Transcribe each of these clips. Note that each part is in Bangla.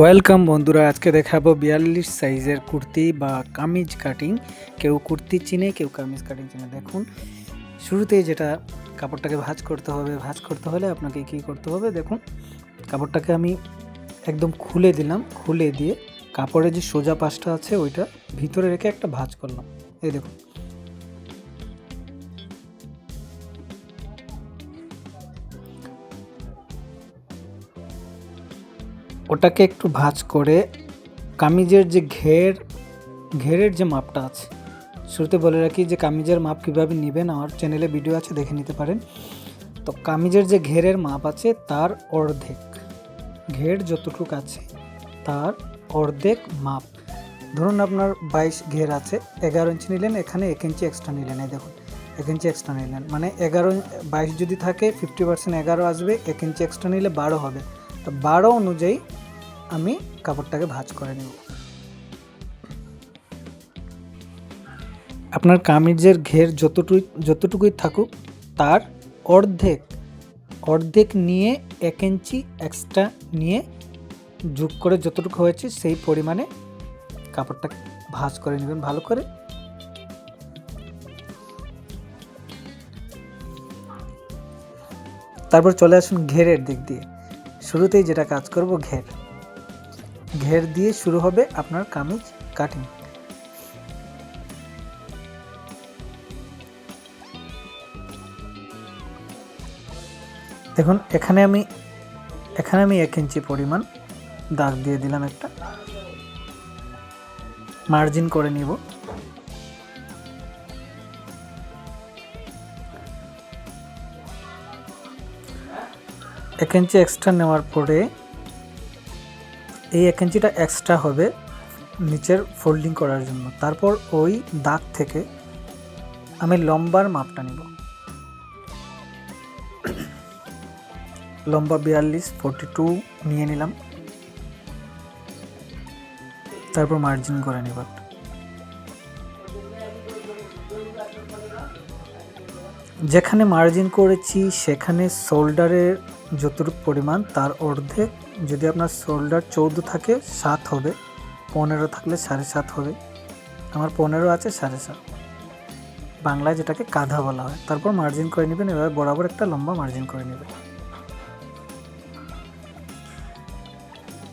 ওয়েলকাম বন্ধুরা, আজকে দেখাবো বিয়াল্লিশ সাইজের কুর্তি বা কামিজ কাটিং কেউ কুর্তি চিনে, কেউ কামিজ কাটিং চিনে। দেখুন, শুরুতেই যেটা কাপড়টাকে ভাঁজ করতে হবে, ভাঁজ করতে হলে আপনাকে কি করতে হবে, দেখুন, কাপড়টাকে আমি একদম খুলে দিলাম, খুলে দিয়ে কাপড়ের যে সোজা পাশটা আছে, ওইটা ভিতরে রেখে একটা ভাঁজ করলাম। এই দেখুন ওটাকে একটু ভাঁজ করে কামিজের যে ঘের, ঘেরের যে মাপটা আছে, শুরুতে বলে রাখি যে কামিজের মাপ কীভাবে নেবেন, আমার চ্যানেলে ভিডিও আছে, দেখে নিতে পারেন। তো কামিজের যে ঘেরের মাপ আছে, তার অর্ধেক, ঘের যতটুকু আছে, তার অর্ধেক মাপ। ধরুন আপনার বাইশ ঘের আছে, এগারো ইঞ্চি নিলেন, এখানে এক ইঞ্চি এক্সট্রা নিলেন, এই দেখুন, এক ইঞ্চি এক্সট্রা নিলেন। মানে এগারো, বাইশ যদি থাকে ফিফটি পার্সেন্ট এগারো আসবে, এক ইঞ্চি এক্সট্রা নিলে বারো হবে। তো বারো অনুযায়ী আমি কাপড়টাকে ভাঁজ করে নেব। আপনার কামিজের ঘের যতটুকু যতটুকুই থাকুক, তার অর্ধেক অর্ধেক নিয়ে এক ইঞ্চি এক্সট্রা নিয়ে যোগ করে যতটুকু হয়েছে সেই পরিমাণে কাপড়টা ভাঁজ করে নেবেন ভালো করে। তারপর চলে আসুন ঘেরের দিক দিয়ে। শুরুতেই যেটা কাজ করব, ঘের। ঘের দিয়ে শুরু হবে আপনার কামিজ কাটিং। দেখুন, এখানে আমি এখানে আমি এক ইঞ্চি পরিমাণ দাগ দিয়ে দিলাম একটা। মার্জিন করে নিব। এক ইঞ্চি এক্সট্রা নেওয়ার পরে এই এক ইঞ্চিটা এক্সট্রা হবে নিচের ফোল্ডিং করার জন্য। তারপর ওই দাগ থেকে আমি লম্বার মাপটা নিব। লম্বা বিয়াল্লিশ ফোরটি টু নিয়ে নিলাম। তারপর মার্জিন করে নেব যেখানে মার্জিন করেছি, সেখানে শোল্ডারের যতটুকু পরিমাণ, তার অর্ধেক যদি আপনার শোল্ডার চৌদ্দ থাকে, সাত হবে। পনেরো থাকলে সাড়ে সাত হবে। আমার পনেরো আছে, সাড়ে সাত। বাংলায় যেটাকে কাঁধা বলা হয়। তারপর মার্জিন করে নেবেন, এভাবে বরাবর একটা লম্বা মার্জিন করে নেবেন।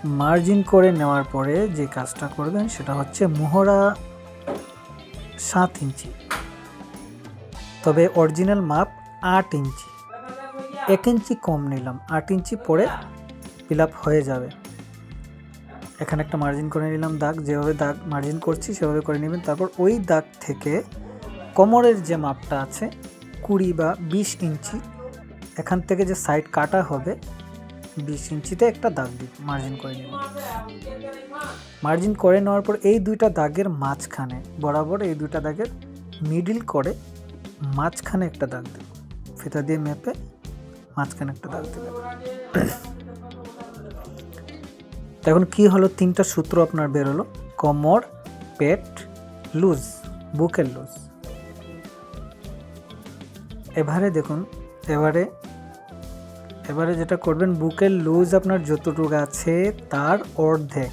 মার্জিন করে নেওয়ার পরে যে কাজটা করবেন, সেটা হচ্ছে মোহরা সাত ইঞ্চি। তবে অরিজিনাল মাপ আট ইঞ্চি। এক ইঞ্চি কম নিলাম, আট ইঞ্চি পরে ফিল আপ হয়ে যাবে। এখানে একটা মার্জিন করে নিলাম দাগ, যেভাবে দাগ মার্জিন করছি সেভাবে করে নেবেন। তারপর ওই দাগ থেকে কোমরের যে মাপটা আছে, কুড়ি বা বিশ ইঞ্চি, এখান থেকে যে সাইড কাটা হবে, বিশ ইঞ্চিতে একটা দাগ দিব মার্জিন করে নেব। মার্জিন করে নেওয়ার পর এই দুইটা দাগের মাঝখানে, বরাবর এই দুইটা দাগের মিডিল করে মাঝখানে একটা দাগ দেব। ফিতা দিয়ে মেপে মাঝখানে একটা দাগ দেবেন এখন কি হলো? তিনটা সূত্র আপনার বেরোলো কোমর, পেট, লুজ, বুকের লুজ। এবারে দেখুন, এবারে এবারে যেটা করবেন, বুকের লুজ আপনার যতটুকু আছে তার অর্ধেক।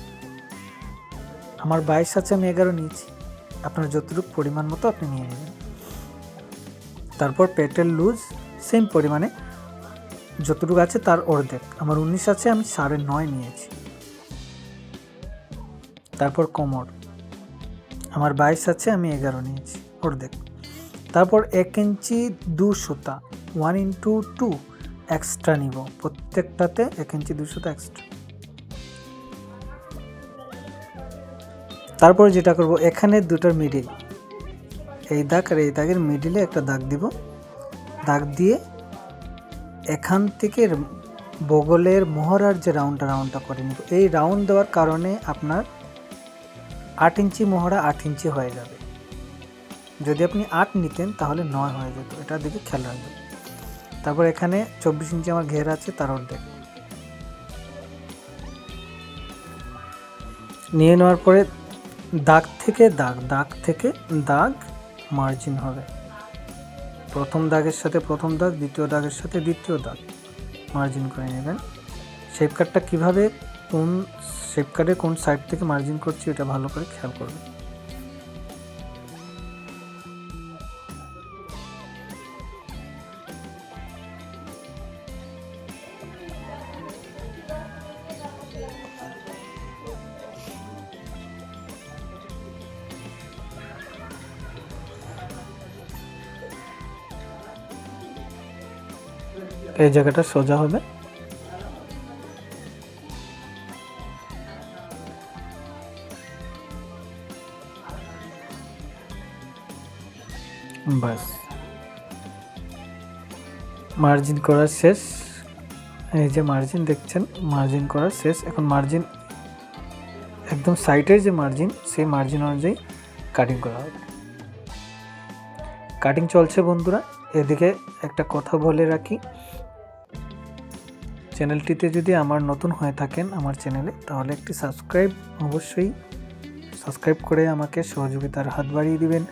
আমার বাইশ আছে, আমি এগারো নিয়েছি। আপনার যতটুকু পরিমাণ মতো আপনি নিয়ে নেবেন। তারপর পেটের লুজ, সেম পরিমাণে যতটুকু আছে তার অর্ধেক। আমার উনিশ আছে, আমি সাড়ে নয় নিয়েছি। তারপর কোমর। আমার বাইশ আছে, আমি এগারো নিয়েছি। অর্ধেক তারপর এক ইঞ্চি দু সুতা ওয়ান ইন্টু টু এক্সট্রা নিব। প্রত্যেকটাতে এক ইঞ্চি দু সুতা এক্সট্রা তারপর যেটা করব, এখানে দুটোর মিডিল এই দাগ আর এই দাগের মিডিলে একটা দাগ দিব। দাগ দিয়ে এখান থেকে বগলের মোহরার যে রাউন্ডটা রাউন্ডটা করে নিব। এই রাউন্ড দেওয়ার কারণে আপনার আট ইঞ্চি মোহরা আট ইঞ্চি হয়ে যাবে। যদি আপনি আট নিতেন, তাহলে নয় হয়ে যেত। এটার দিকে খেয়াল রাখবেন। তারপর এখানে চব্বিশ ইঞ্চি আমার ঘের আছে, তার অর্ধেক। নিয়ে নেওয়ার পরে দাগ থেকে দাগ দাগ থেকে দাগ মার্জিন হবে। প্রথম দাগের সাথে প্রথম দাগ, দ্বিতীয় দাগের সাথে দ্বিতীয় দাগ মার্জিন করে নেবেন। শেপ কাটটা কীভাবে কোন শেপ কার্ডের কোন সাইড থেকে মার্জিন করছি এটা ভালো করে খেয়াল করবে। এই জায়গাটা সোজা হবে। বাস। মার্জিন করা শেষ। এই যে মার্জিন দেখছেন মার্জিন করা শেষ। এখন মার্জিন একদম সাইডের যে মার্জিন সেই মার্জিন অনুযায়ী কাটিং করা হবে। কাটিং চলছে বন্ধুরা। এদিকে একটা কথা বলে রাখি। চ্যানেলটিতে যদি আমার নতুন হয়ে থাকেন আমার চ্যানেলে, তাহলে একটি সাবস্ক্রাইব অবশ্যই সাবস্ক্রাইব করে আমাকে সহযোগিতার হাত বাড়িয়ে দিবেন।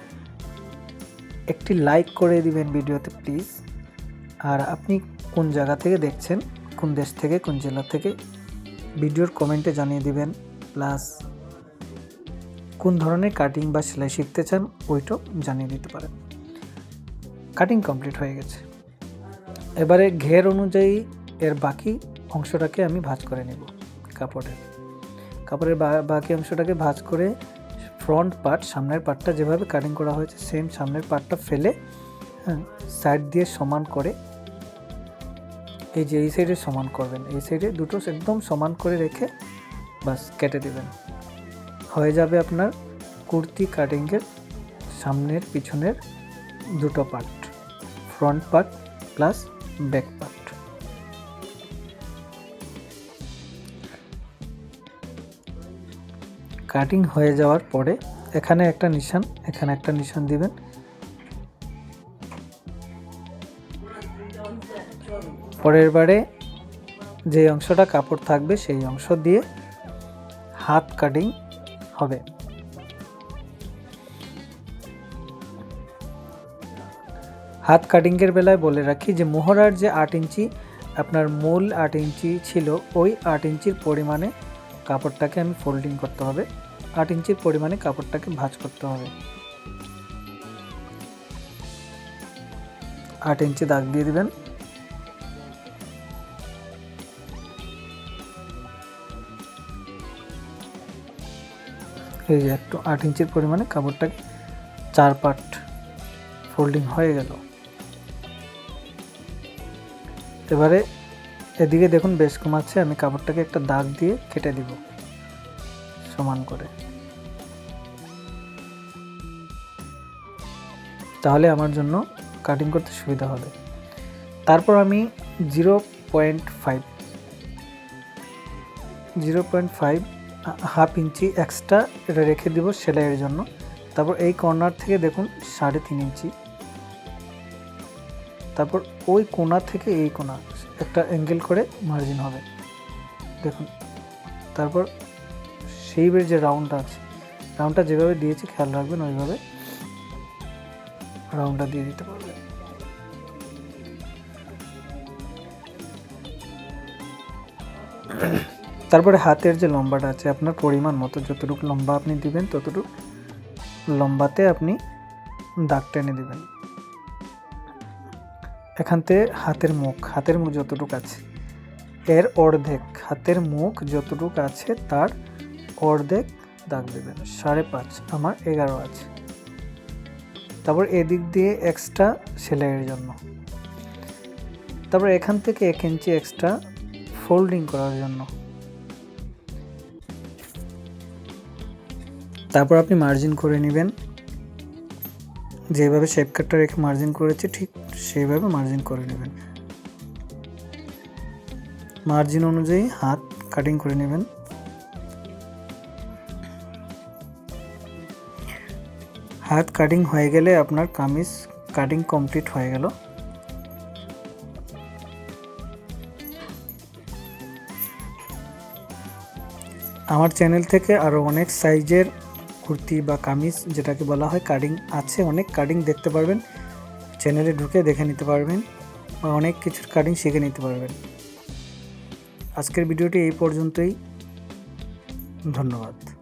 একটি লাইক করে দিবেন ভিডিওতে প্লিজ আর আপনি কোন জায়গা থেকে দেখছেন, কোন দেশ থেকে, কোন জেলা থেকে, ভিডিওর কমেন্টে জানিয়ে দিবেন। প্লাস কোন ধরনের কাটিং বা সেলাই শিখতে চান, ওইটাও জানিয়ে দিতে পারেন। কাটিং কমপ্লিট হয়ে গেছে। এবারে ঘের অনুযায়ী এর বাকি অংশটাকে আমি ভাঁজ করে নেব কাপড়ের। কাপড়ের বাকি অংশটাকে ভাঁজ করে ফ্রন্ট পার্ট সামনের পার্টটা যেভাবে কাটিং করা হয়েছে সেম সামনের পার্টটা ফেলে হ্যাঁ সাইড দিয়ে সমান করে, এই যে এই সাইডে সমান করবেন। এই সাইডে দুটো একদম সমান করে রেখে বাস কেটে দেবেন। হয়ে যাবে আপনার কুর্তি কাটিংয়ের সামনের পিছনের দুটো part front part plus back part cutting হয়ে যাওয়ার পরে এখানে একটা নিশান, এখানে একটা নিশান দিবেন। পরের বারে যে অংশটা কাপড় থাকবে সেই অংশ দিয়ে হাত কাটিং হবে। হাত কাটিংয়ের বেলায় বলে রাখি যে মোহরার যে আট ইঞ্চি, আপনার মূল আট ইঞ্চি ছিল, ওই আট ইঞ্চির পরিমাণে কাপড়টাকে আমি ফোল্ডিং করতে হবে। আট ইঞ্চির পরিমাণে কাপড়টাকে ভাঁজ করতে হবে। আট ইঞ্চি দাগ দিয়ে দিবেন। এই যে একটু আট ইঞ্চির পরিমাণে কাপড়টাকে চার পার্ট ফোল্ডিং হয়ে গেল। এবারে এদিকে দেখুন বেশ কমাচ্ছে আমি কাপড়টাকে একটা দাগ দিয়ে কেটে দিব। সমান করে। তাহলে আমার জন্য কাটিং করতে সুবিধা হবে। তারপর আমি zero point five zero point five half inch extra এটা রেখে দিব সেলাইয়ের জন্য। তারপর এই কর্নার থেকে দেখুন সাড়ে তিন ইঞ্চি। তারপর ওই কোণা থেকে এই কোণা একটা অ্যাঙ্গেল করে মার্জিন হবে। দেখুন, তারপর সেইবের যে রাউন্ডটা আছে রাউন্ডটা যেভাবে দিয়েছি, খেয়াল রাখবেন, ওইভাবে রাউন্ডটা দিয়ে দিতে পারবেন। তারপরে হাতের যে লম্বাটা আছে, আপনার পরিমাণ মতো, যতটুকু লম্বা আপনি দিবেন, ততটুকু লম্বাতে আপনি দাগ টেনে দিবেন। এখানতে হাতের মুখ হাতের মুখ যতটুকু আছে, এর অর্ধেক, হাতের মুখ যতটুকু আছে, তার অর্ধেক দাগ দেবেন, সাড়ে পাঁচ, আমার এগারো আছে। তারপর এদিক দিয়ে এক্সট্রা সেলাইয়ের জন্য। তারপর এখান থেকে এক ইঞ্চি এক্সট্রা ফোল্ডিং করার জন্য। তারপর আপনি মার্জিন করে নেবেন। যেভাবে শেপ কাটটা রেখে মার্জিন করেছি, ঠিক সেইভাবে মার্জিন করে নেবেন। মার্জিন অনুযায়ী হাত কাটিং করে নেবেন। হাত কাটিং হয়ে গেলে আপনার কামিজ কাটিং কমপ্লিট হয়ে গেল। আমার চ্যানেল থেকে আরও অনেক সাইজের কুর্তি বা কামিজ, যেটাকে বলা হয় কাটিং আছে। অনেক কাটিং দেখতে পারবেন। চ্যানেলে ঢুকে দেখে নিতে পারবেন বা অনেক কিছুর কাটিং শিখে নিতে পারবেন। আজকের ভিডিওটি এই পর্যন্তই। ধন্যবাদ।